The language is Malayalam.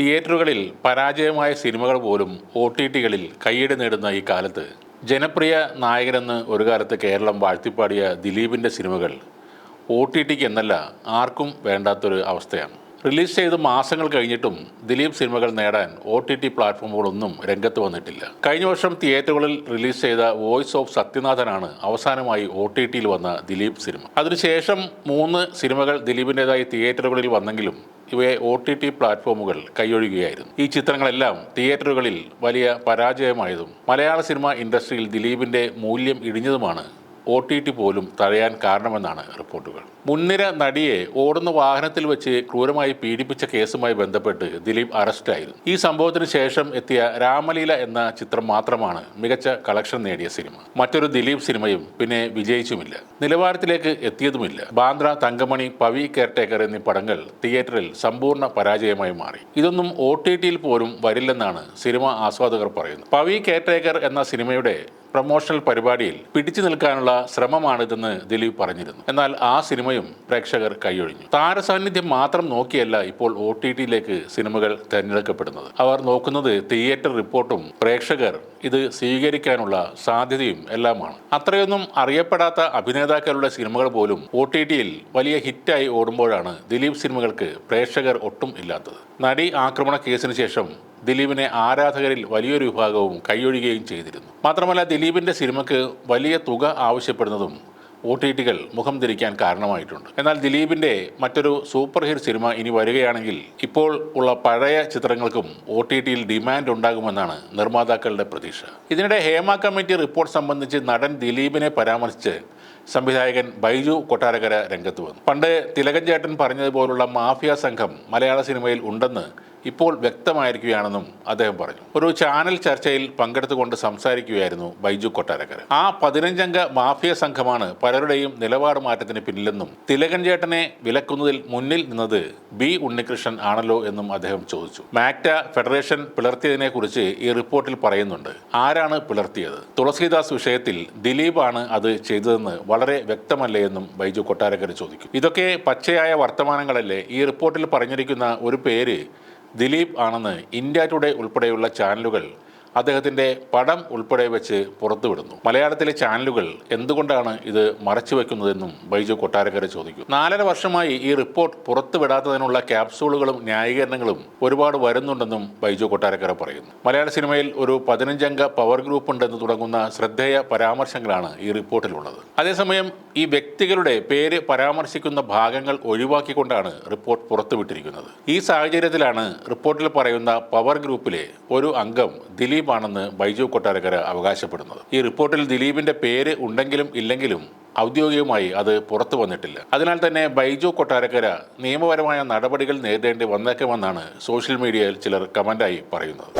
തിയേറ്ററുകളിൽ പരാജയമായ സിനിമകൾ പോലും ഒ ടി ടികളിൽ കൈയ്യടി നേടുന്ന ഈ കാലത്ത് ജനപ്രിയ നായകനെന്ന് ഒരു കാലത്ത് കേരളം വാഴ്ത്തിപ്പാടിയ ദിലീപിന്റെ സിനിമകൾ ഒ ടി ടിക്ക് എന്നല്ല ആർക്കും വേണ്ടാത്തൊരു അവസ്ഥയാണ്. റിലീസ് ചെയ്ത് മാസങ്ങൾ കഴിഞ്ഞിട്ടും ദിലീപ് സിനിമകൾ നേടാൻ ഒ ടി ടി പ്ലാറ്റ്ഫോമുകളൊന്നും രംഗത്ത് വന്നിട്ടില്ല. കഴിഞ്ഞ വർഷം തിയേറ്ററുകളിൽ റിലീസ് ചെയ്ത വോയിസ് ഓഫ് സത്യനാഥനാണ് അവസാനമായി ഒ ടി ടിയിൽ വന്ന ദിലീപ് സിനിമ. അതിനുശേഷം മൂന്ന് സിനിമകൾ ദിലീപിന്റെതായി തിയേറ്ററുകളിൽ വന്നെങ്കിലും ഇവയെ ഒ ടി ടി പ്ലാറ്റ്ഫോമുകൾ കൈയൊഴുകുകയായിരുന്നു ഈ ചിത്രങ്ങളെല്ലാം തിയേറ്ററുകളിൽ വലിയ പരാജയമായതും മലയാള സിനിമ ഇൻഡസ്ട്രിയിൽ ദിലീപിന്റെ മൂല്യം ഇടിഞ്ഞതുമാണ് ഒ ടി ടി പോലും തഴയാൻ കാരണമെന്നാണ് റിപ്പോർട്ടുകൾ. മുൻനിര നടിയെ ഓടുന്ന വാഹനത്തിൽ വെച്ച് ക്രൂരമായി പീഡിപ്പിച്ച കേസുമായി ബന്ധപ്പെട്ട് ദിലീപ് അറസ്റ്റായിരുന്നു. ഈ സംഭവത്തിന് ശേഷം എത്തിയ രാമലീല എന്ന ചിത്രം മാത്രമാണ് മികച്ച കളക്ഷൻ നേടിയ സിനിമ. മറ്റൊരു ദിലീപ് സിനിമയും പിന്നെ വിജയിച്ചുമില്ല. നിലവാരത്തിലേക്ക് എത്തിയതുമില്ല. ബാന്ദ്ര തങ്കമണി പവി കെയർടേക്കർ എന്നീ പടങ്ങൾ തിയേറ്ററിൽ സമ്പൂർണ പരാജയമായി മാറി. ഇതൊന്നും ഒ ടി ടിയിൽ പോലും വരില്ലെന്നാണ് സിനിമ ആസ്വാദകർ പറയുന്നത്. പവി കെയർടേക്കർ എന്ന സിനിമയുടെ പ്രൊമോഷണൽ പരിപാടിയിൽ പിടിച്ചു നിൽക്കാനുള്ള ശ്രമമാണിതെന്ന് ദിലീപ് പറഞ്ഞിരുന്നു. എന്നാൽ ആ സിനിമയും പ്രേക്ഷകർ കൈയൊഴിഞ്ഞു. താരസാന്നിധ്യം മാത്രം നോക്കിയല്ല ഇപ്പോൾ ഒ ടി ടിയിലേക്ക് സിനിമകൾ തിരഞ്ഞെടുക്കപ്പെടുന്നത്. അവർ നോക്കുന്നത് തിയേറ്റർ റിപ്പോർട്ടും പ്രേക്ഷകർ ഇത് സ്വീകരിക്കാനുള്ള സാധ്യതയും എല്ലാമാണ്. അത്രയൊന്നും അറിയപ്പെടാത്ത അഭിനേതാക്കളുടെ സിനിമകൾ പോലും ഒ ടി ടിയിൽ വലിയ ഹിറ്റായി ഓടുമ്പോഴാണ് ദിലീപ് സിനിമകൾക്ക് പ്രേക്ഷകർ ഒട്ടും ഇല്ലാത്തത്. നടി ആക്രമണ കേസിന് ശേഷം ദിലീപിനെ ആരാധകരിൽ വലിയൊരു വിഭാഗവും കൈയൊഴിയുകയും ചെയ്തിരുന്നു. മാത്രമല്ല ദിലീപിന്റെ സിനിമയ്ക്ക് വലിയ തുക ആവശ്യപ്പെടുന്നതും ഒ ടി ടികൾ മുഖം തിരിക്കാൻ കാരണമായിട്ടുണ്ട്. എന്നാൽ ദിലീപിന്റെ മറ്റൊരു സൂപ്പർ ഹിറ്റ് സിനിമ ഇനി വരികയാണെങ്കിൽ ഇപ്പോൾ ഉള്ള പഴയ ചിത്രങ്ങൾക്കും ഒ ടി ടിയിൽ ഡിമാൻഡ് ഉണ്ടാകുമെന്നാണ് നിർമ്മാതാക്കളുടെ പ്രതീക്ഷ. ഇതിനിടെ ഹേമ കമ്മിറ്റി റിപ്പോർട്ട് സംബന്ധിച്ച് നടൻ ദിലീപിനെ പരാമർശിച്ച് സംവിധായകൻ ബൈജു കൊട്ടാരക്കര രംഗത്ത് വന്നു. പണ്ട് തിലകൻ ചേട്ടൻ പറഞ്ഞതുപോലുള്ള മാഫിയ സംഘം മലയാള സിനിമയിൽ ഉണ്ടെന്ന് ഇപ്പോൾ വ്യക്തമായിരിക്കുകയാണെന്നും അദ്ദേഹം പറഞ്ഞു. ഒരു ചാനൽ ചർച്ചയിൽ പങ്കെടുത്തുകൊണ്ട് സംസാരിക്കുകയായിരുന്നു ബൈജു കൊട്ടാരക്കര. ആ പതിനഞ്ചംഗ മാഫിയ സംഘമാണ് പലരുടെയും നിലപാട് മാറ്റത്തിന് പിന്നിലെന്നും തിലകൻ ചേട്ടനെ വിലക്കുന്നതിൽ മുന്നിൽ നിന്നത് ബി ഉണ്ണികൃഷ്ണൻ ആണല്ലോ എന്നും അദ്ദേഹം ചോദിച്ചു. മാക്ട ഫെഡറേഷൻ പിളർത്തിയതിനെ കുറിച്ച് ഈ റിപ്പോർട്ടിൽ പറയുന്നുണ്ട്. ആരാണ് പിളർത്തിയത്? തുളസീദാസ് വിഷയത്തിൽ ദിലീപാണ് അത് ചെയ്തതെന്ന് വളരെ വ്യക്തമല്ലേ എന്നും ബൈജു കൊട്ടാരക്കര ചോദിക്കും. ഇതൊക്കെ പച്ചയായ വർത്തമാനങ്ങളല്ലേ ഈ റിപ്പോർട്ടിൽ പറഞ്ഞിരിക്കുന്ന ഒരു പേര് ദിലീപ് ആണെന്ന് ഇന്ത്യ ടുഡേ ഉൾപ്പെടെയുള്ള ചാനലുകൾ അദ്ദേഹത്തിന്റെ പടം ഉൾപ്പെടെ വെച്ച് പുറത്തുവിടുന്നു. മലയാളത്തിലെ ചാനലുകൾ എന്തുകൊണ്ടാണ് ഇത് മറച്ചു വെക്കുന്നതെന്നും ബൈജു കൊട്ടാരക്കര ചോദിക്കും. നാലര വർഷമായി ഈ റിപ്പോർട്ട് പുറത്തുവിടാത്തതിനുള്ള ക്യാപ്സൂളുകളും ന്യായീകരണങ്ങളും ഒരുപാട് വരുന്നുണ്ടെന്നും ബൈജു കൊട്ടാരക്കര പറയുന്നു. മലയാള സിനിമയിൽ ഒരു പതിനഞ്ചംഗ പവർ ഗ്രൂപ്പ് ഉണ്ടെന്ന് തുടങ്ങുന്ന ശ്രദ്ധേയ പരാമർശങ്ങളാണ് ഈ റിപ്പോർട്ടിലുള്ളത്. അതേസമയം ഈ വ്യക്തികളുടെ പേര് പരാമർശിക്കുന്ന ഭാഗങ്ങൾ ഒഴിവാക്കിക്കൊണ്ടാണ് റിപ്പോർട്ട് പുറത്തുവിട്ടിരിക്കുന്നത്. ഈ സാഹചര്യത്തിലാണ് റിപ്പോർട്ടിൽ പറയുന്ന പവർ ഗ്രൂപ്പിലെ ഒരു അംഗം ദിലീപാണെന്ന് ബൈജു കൊട്ടാരക്കര അവകാശപ്പെടുന്നത്. ഈ റിപ്പോർട്ടിൽ ദിലീപിന്റെ പേര് ഉണ്ടെങ്കിലും ഇല്ലെങ്കിലും ഔദ്യോഗികമായി അത് പുറത്തു വന്നിട്ടില്ല. അതിനാൽ തന്നെ ബൈജു കൊട്ടാരക്കര നിയമപരമായ നടപടികൾ നേരിടേണ്ടി വന്നേക്കുമെന്നാണ് സോഷ്യൽ മീഡിയയിൽ ചിലർ കമന്റായി പറയുന്നത്.